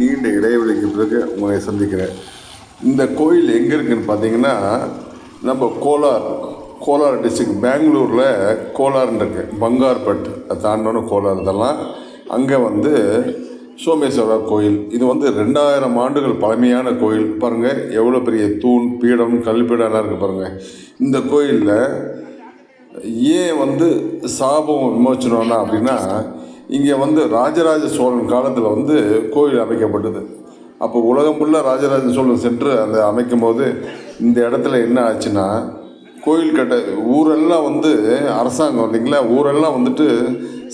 நீண்ட இடைவெளிக்கு பிறகு உங்களை சந்திக்கிறேன். இந்த கோயில் எங்கே இருக்குன்னு பார்த்தீங்கன்னா நம்ம கோலார் கோலார் டிஸ்ட்ரிக்ட் பெங்களூரில் கோலார்னு இருக்கு. பங்கார்பட் அதை தாண்டோன்னு கோலார் இதெல்லாம். அங்கே வந்து சோமேஸ்வரர் கோயில். இது வந்து ரெண்டாயிரம் ஆண்டுகள் பழமையான கோயில். பாருங்கள் எவ்வளோ பெரிய தூண் பீடம் கல்பீடம்லாம் இருக்குது பாருங்கள் இந்த கோயிலில் ஏன் வந்து சாபம் விமோச்சனம்னா அப்படின்னா இங்கே வந்து ராஜராஜ சோழன் காலத்தில் வந்து கோயில் அமைக்கப்பட்டது. அப்போ உலகம் ஃபுல்லாக ராஜராஜ சோழன் சென்று அந்த அமைக்கும் போது இந்த இடத்துல என்ன ஆச்சுன்னா கோயில் கட்ட ஊரெல்லாம் வந்து அரசாங்கம் இல்லைங்களா? ஊரெல்லாம் வந்துட்டு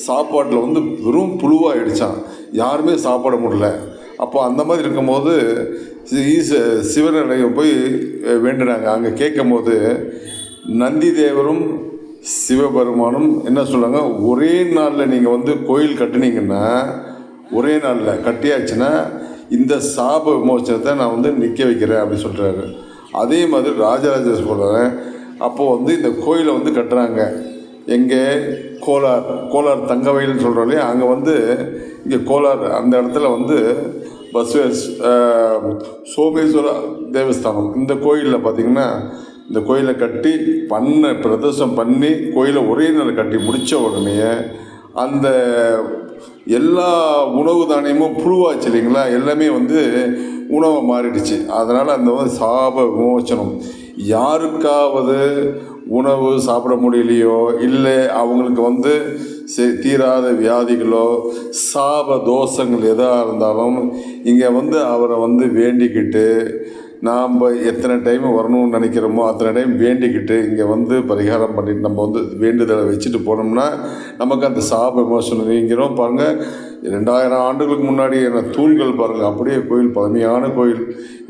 சாப்பாட்டில் வந்து வெறும் புழுவாயிடுச்சான் யாருமே சாப்பிட முடியல. அப்போ அந்த மாதிரி இருக்கும்போது ஈச சிவனையை போய் வேண்டினாங்க. அங்கே கேட்கும் போது நந்தி தேவரும் சிவபெருமானும் என்ன சொல்கிறாங்க ஒரே நாளில் நீங்கள் வந்து கோயில் கட்டினீங்கன்னா ஒரே நாளில் கட்டியாச்சுன்னா இந்த சாப விமோசனத்தை நான் வந்து நிற்க வைக்கிறேன் அப்படின்னு சொல்கிறாரு அதே மாதிரி ராஜராஜ சொல்கிறேன் அப்போது வந்து இந்த கோயிலை வந்து கட்டுறாங்க. எங்கே? கோலார் கோலார் தங்கவயல்னு சொல்கிறோம் இல்லையா? அங்கே வந்து இங்கே கோலார் அந்த இடத்துல வந்து பஸ்வேஸ் சோமேஸ்வர தேவஸ்தானம். இந்த கோயிலில் பார்த்தீங்கன்னா இந்த கோயிலை கட்டி பண்ண பிரதேசம் பண்ணி கோயிலை ஒரே நாள் கட்டி முடித்த உடனே அந்த எல்லா உணவு தானியமும் புழுவாச்சு இல்லைங்களா? எல்லாமே வந்து உணவை மாறிடுச்சு. அதனால் அந்த சாப விமோச்சனம் யாருக்காவது உணவு சாப்பிட முடியலையோ இல்லை அவங்களுக்கு வந்து செ- தீராத வியாதிகளோ சாப தோஷங்கள் எதாக இருந்தாலும் இங்கே வந்து அவரை வந்து வேண்டிக்கிட்டு நாம் எத்தனை டைம் வரணும்னு நினைக்கிறோமோ அத்தனை டைம் வேண்டிக்கிட்டு இங்கே வந்து பரிகாரம் பண்ணிட்டு நம்ம வந்து வேண்டுதலை வச்சுட்டு போனோம்னா நமக்கு அந்த சாப விமோசனம் நீங்கிறோம் பாருங்கள் ரெண்டாயிரம் ஆண்டுகளுக்கு முன்னாடி என்ன தூண்கள் பாருங்கள் அப்படியே கோயில் பழமையான கோயில்.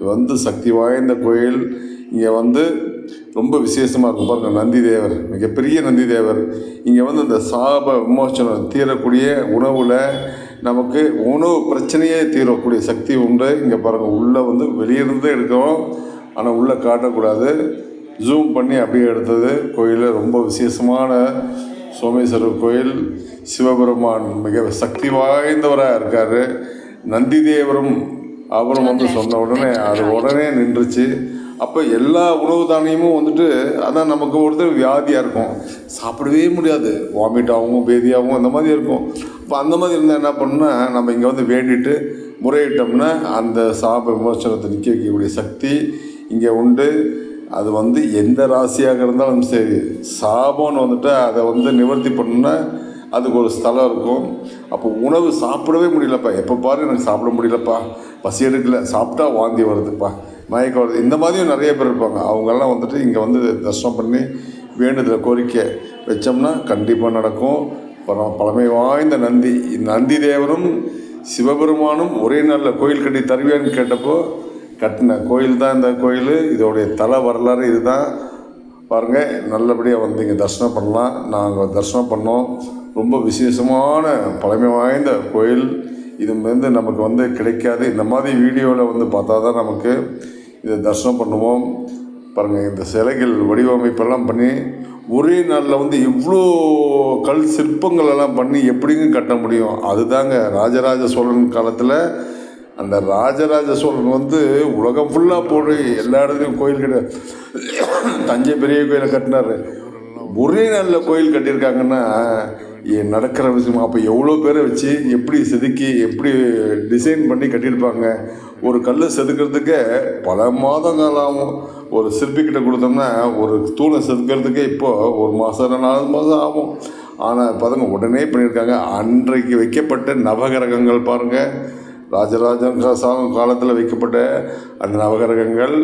வந்து சக்தி வாய்ந்த கோயில். இங்கே வந்து ரொம்ப விசேஷமாக இருக்கும் பாருங்கள் நந்தி தேவர் மிகப்பெரிய நந்தி தேவர் இங்கே வந்து இந்த சாப விமோசனம் தீரக்கூடிய உணவில் நமக்கு உணவு பிரச்சனையே தீரக்கூடிய சக்தி உண்டு. இங்கே பாருங்கள் உள்ளே வந்து வெளியிருந்து எடுக்கிறோம். ஆனால் உள்ளே காட்டக்கூடாது. ஜூம் பண்ணி அப்படியே எடுத்தது. கோயிலில் ரொம்ப விசேஷமான சோமேஸ்வரர் கோயில். சிவபெருமான் மிக சக்தி வாய்ந்தவராக இருக்கார். நந்தி தேவரும் அவரும் வந்து சொன்ன உடனே அது உடனே நின்றுச்சு. அப்போ எல்லா உணவு தானியமும் வந்துட்டு அதான் நமக்கு ஒருத்தர் வியாதியாக இருக்கும். சாப்பிடவே முடியாது. வாமிட் ஆகும் பேதியாகவும் அந்த மாதிரி இருக்கும். அப்போ அந்த மாதிரி இருந்தால் என்ன பண்ணணும்னா நம்ம இங்கே வந்து வேண்டிட்டு முறையிட்டோம்னா அந்த சாப விமோசனத்தை நிற்க வைக்கக்கூடிய சக்தி இங்கே உண்டு. அது வந்து எந்த ராசியாக இருந்தாலும் சரி சாபம்னு வந்துட்டு அதை வந்து நிவர்த்தி பண்ணணும்னா அதுக்கு ஒரு ஸ்தலம் இருக்கும். அப்போ உணவு சாப்பிடவே முடியலப்பா. எப்போ பாரு எனக்கு சாப்பிட முடியலப்பா. பசி எடுக்கல. சாப்பிட்டா வாந்தி வருதுப்பா. மயக்கம் வருது இந்த மாதிரியும் நிறைய பேர் இருப்பாங்க. அவங்கெல்லாம் வந்துட்டு இங்கே வந்து தரிசனம் பண்ணி வேண்டுதல் கோரிக்கை வச்சோம்னா கண்டிப்பாக நடக்கும். அப்புறம் பழமை வாய்ந்த நந்தி. நந்தி தேவரும் சிவபெருமானும் ஒரே நாளில் கோயில் கட்டி தருவியான்னு கேட்டப்போ கட்டின கோயில் தான் இந்த கோயில். இதோடைய தலை வரலாறு இதுதான். பாருங்கள் நல்லபடியாக வந்து இங்கே தரிசனம் பண்ணலாம். நாங்கள் தரிசனம் பண்ணோம். ரொம்ப விசேஷமான பழமை வாய்ந்த கோயில். இது வந்து நமக்கு வந்து கிடைக்காது. இந்த மாதிரி வீடியோவில் வந்து பார்த்தா தான் நமக்கு இதை தரிசனம் பண்ணுவோம். பாருங்கள் இந்த சிலைகள் வடிவமைப்பெல்லாம் பண்ணி ஒரே நாளில் வந்து இவ்வளோ கல் சிற்பங்கள் எல்லாம் பண்ணி எப்படிங்க கட்ட முடியும்? அதுதாங்க ராஜராஜ சோழன் காலத்தில் அந்த ராஜராஜ சோழன் வந்து உலகம் ஃபுல்லாக போடு எல்லா இடத்துலையும் கோயில் கட்ட தஞ்சை பெரிய கோயிலை கட்டினாரு. ஒரே நாளில் கோயில் கட்டியிருக்காங்கன்னா நடக்கிற விஷயம்? அப்போ எவ்வளோ பேரை வச்சு எப்படி செதுக்கி எப்படி டிசைன் பண்ணி கட்டியிருப்பாங்க? ஒரு கல் செதுக்கிறதுக்கே பல மாதங்கள் ஆகும். ஒரு சிற்பிக்கிட்ட கொடுத்தோம்னா ஒரு தூணை செதுக்கிறதுக்கே இப்போ ஒரு மாதம் நாலு மாதம் ஆகும். ஆனால் பாருங்க உடனே பண்ணியிருக்காங்க. அன்றைக்கு வைக்கப்பட்ட நவகிரகங்கள் பாருங்கள் ராஜராஜன் சாகம் காலத்தில் வைக்கப்பட்ட அந்த நவகிரகங்கள்.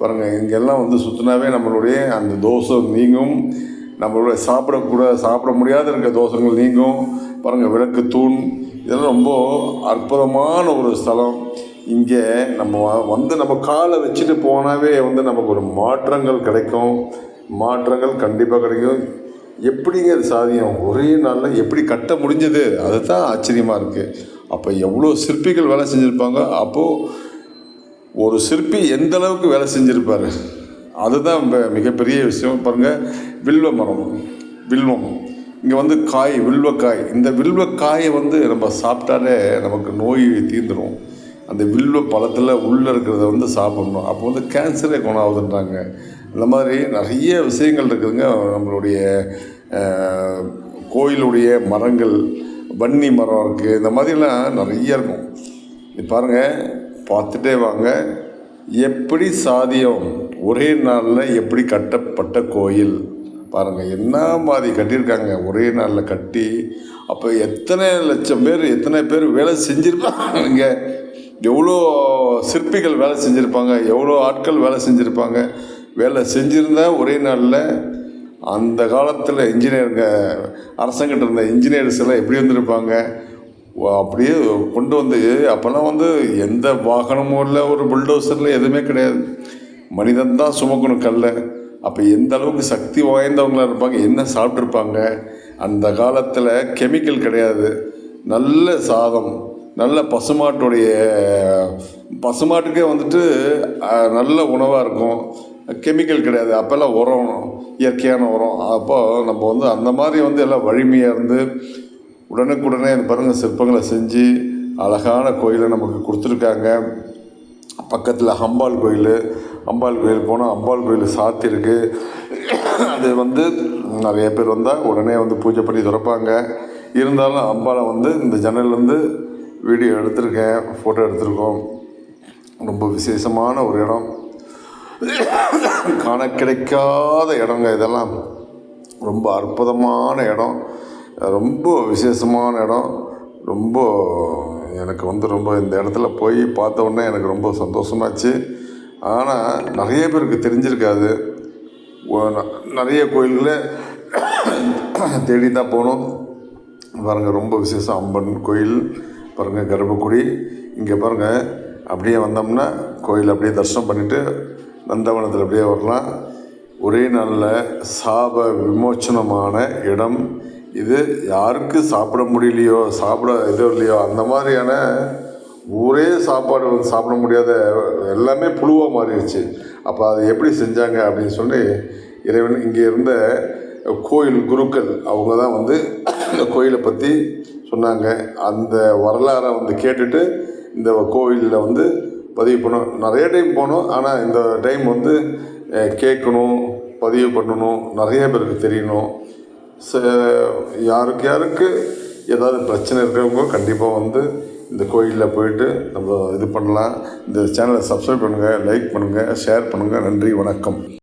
பாருங்கள் இங்கெல்லாம் வந்து சுற்றினாவே நம்மளுடைய அந்த தோஷம் நீங்கும். நம்மளோட சாப்பிடக்கூட சாப்பிட முடியாத இருக்க தோஷங்கள் நீங்கும். பாருங்கள் விளக்கு தூண் இதெல்லாம் ரொம்ப அற்புதமான ஒரு ஸ்தலம். இங்கே நம்ம வந்து நம்ம காலை வச்சுட்டு போனாவே வந்து நமக்கு ஒரு மாற்றங்கள் கிடைக்கும். மாற்றங்கள் கண்டிப்பாக கிடைக்கும். எப்படிங்க அது சாதியம்? ஒரே நாளில் எப்படி கட்ட முடிஞ்சது? அதுதான் ஆச்சரியமாக இருக்குது அப்போ எவ்வளோ சிற்பிகள் வேலை செஞ்சுருப்பாங்க? அப்போது ஒரு சிற்பி எந்த அளவுக்கு வேலை செஞ்சுருப்பார்? அதுதான் மிகப்பெரிய விஷயம். பாருங்கள் வில்வ மரம். வில்வம். இங்கே வந்து காய் வில்வக்காய் இந்த வில்வக்காயை வந்து நம்ம சாப்பிட்டாலே நமக்கு நோய் தீர்ந்துடும் அந்த வில்வ பழத்தில் உள்ளே இருக்கிறத வந்து சாப்பிடணும். அப்போ வந்து கேன்சரே குணாகுதுன்றாங்க. இந்த மாதிரி நிறைய விஷயங்கள் இருக்குதுங்க. நம்மளுடைய கோயிலுடைய மரங்கள் வன்னி மரம் இருக்குது இந்த மாதிரிலாம் நிறைய இருக்கும். இது பாருங்கள் பார்த்துட்டே வாங்க. எப்படி சாதியம்? ஒரே நாளில் எப்படி கட்டப்பட்ட கோயில்? பாருங்கள் என்ன மாதிரி கட்டியிருக்காங்க. ஒரே நாளில் கட்டி அப்போ எத்தனை லட்சம் பேர் எத்தனை பேர் வேலை செஞ்சுருப்பாங்க? எவ்வளோ சிற்பிகள் வேலை செஞ்சுருப்பாங்க எவ்வளோ ஆட்கள் வேலை செஞ்சுருப்பாங்க? வேலை செஞ்சுருந்தா ஒரே நாளில் அந்த காலத்தில் இன்ஜினியருங்க அரசங்கிட்ட இருந்த இன்ஜினியர்ஸ் எல்லாம் எப்படி வந்திருப்பாங்க? அப்படியே கொண்டு வந்து அப்போல்லாம் வந்து எந்த வாகனமும் இல்லை ஒரு புல்டோசரில் எதுவுமே கிடையாது. மனிதன் தான் சுமக்கணும் கல்லை. அப்போ எந்த அளவுக்கு சக்தி வாய்ந்தவங்களா இருப்பாங்க என்ன சாப்பிட்ருப்பாங்க அந்த காலத்தில் கெமிக்கல் கிடையாது. நல்ல சாதம் நல்ல பசுமாட்டுடைய பசுமாட்டுக்கே வந்துட்டு நல்ல உணவாக இருக்கும். கெமிக்கல் கிடையாது. அப்போல்லாம் உரம் இயற்கையான உரம். அப்போ நம்ம வந்து அந்த மாதிரி வந்து எல்லாம் வலிமையாக இருந்து உடனுக்குடனே இந்த பாருங்கள் சிற்பங்களை செஞ்சு அழகான கோயிலை நமக்கு கொடுத்துருக்காங்க. பக்கத்தில் ஹம்பாள் கோயில் அம்பாள் கோயில் போனால் அம்பாள் கோயில் சாத்திருக்கு அது வந்து நிறைய பேர் வந்தால் உடனே வந்து பூஜை பண்ணி திறப்பாங்க. இருந்தாலும் அம்பாளை வந்து இந்த ஜன்னல்லேருந்து வீடியோ எடுத்திருக்கேன் ஃபோட்டோ எடுத்திருக்கோம். ரொம்ப விசேஷமான ஒரு இடம். காண கிடைக்காத இடங்க இதெல்லாம். ரொம்ப அற்புதமான இடம். ரொம்ப விசேஷமான இடம். ரொம்ப எனக்கு வந்து ரொம்ப இந்த இடத்துல போய் பார்த்த உடனே எனக்கு ரொம்ப சந்தோஷமாச்சு. ஆனால் நிறைய பேருக்கு தெரிஞ்சிருக்காது. நிறைய கோயில்களை தேடி தான் போகணும் பாருங்கள் ரொம்ப விசேஷம். அம்பன் கோயில் பாருங்கள் கர்ப்பக்குடி. இங்கே பாருங்கள் அப்படியே வந்தோம்னா கோயில் அப்படியே தரிசனம் பண்ணிவிட்டு நந்தவனத்தில் அப்படியே வரலாம். ஒரே நாளில் சாப விமோச்சனமான இடம். இது யாருக்கு சாப்பிட முடியலையோ சாப்பிட இது இல்லையோ அந்த மாதிரியான ஒரே சாப்பாடு வந்து சாப்பிட முடியாத எல்லாமே புழுவாக மாறிடுச்சு. அப்போ அதை எப்படி செஞ்சாங்க அப்படின்னு சொல்லி இறைவன் இங்கே இருந்த கோயில் குருக்கள் அவங்க தான் வந்து இந்த கோயிலை பற்றி சொன்னாங்க. அந்த வரலாறை வந்து கேட்டுட்டு இந்த கோவிலில் வந்து பதிவு பண்ணோம் நிறைய டைம் போனோம். ஆனால் இந்த டைம் வந்து கேட்கணும் பதிவு பண்ணணும். நிறைய பேருக்கு தெரியணும். ச யாருக்கு யாருக்கு? ஏதாவது பிரச்சனை இருக்கிறவங்க கண்டிப்பாக வந்து இந்த கோயிலில் போயிட்டு நம்ம இது பண்ணலாம். இந்த சேனலை சப்ஸ்கிரைப் பண்ணுங்கள் லைக் பண்ணுங்கள் ஷேர் பண்ணுங்கள் நன்றி வணக்கம்.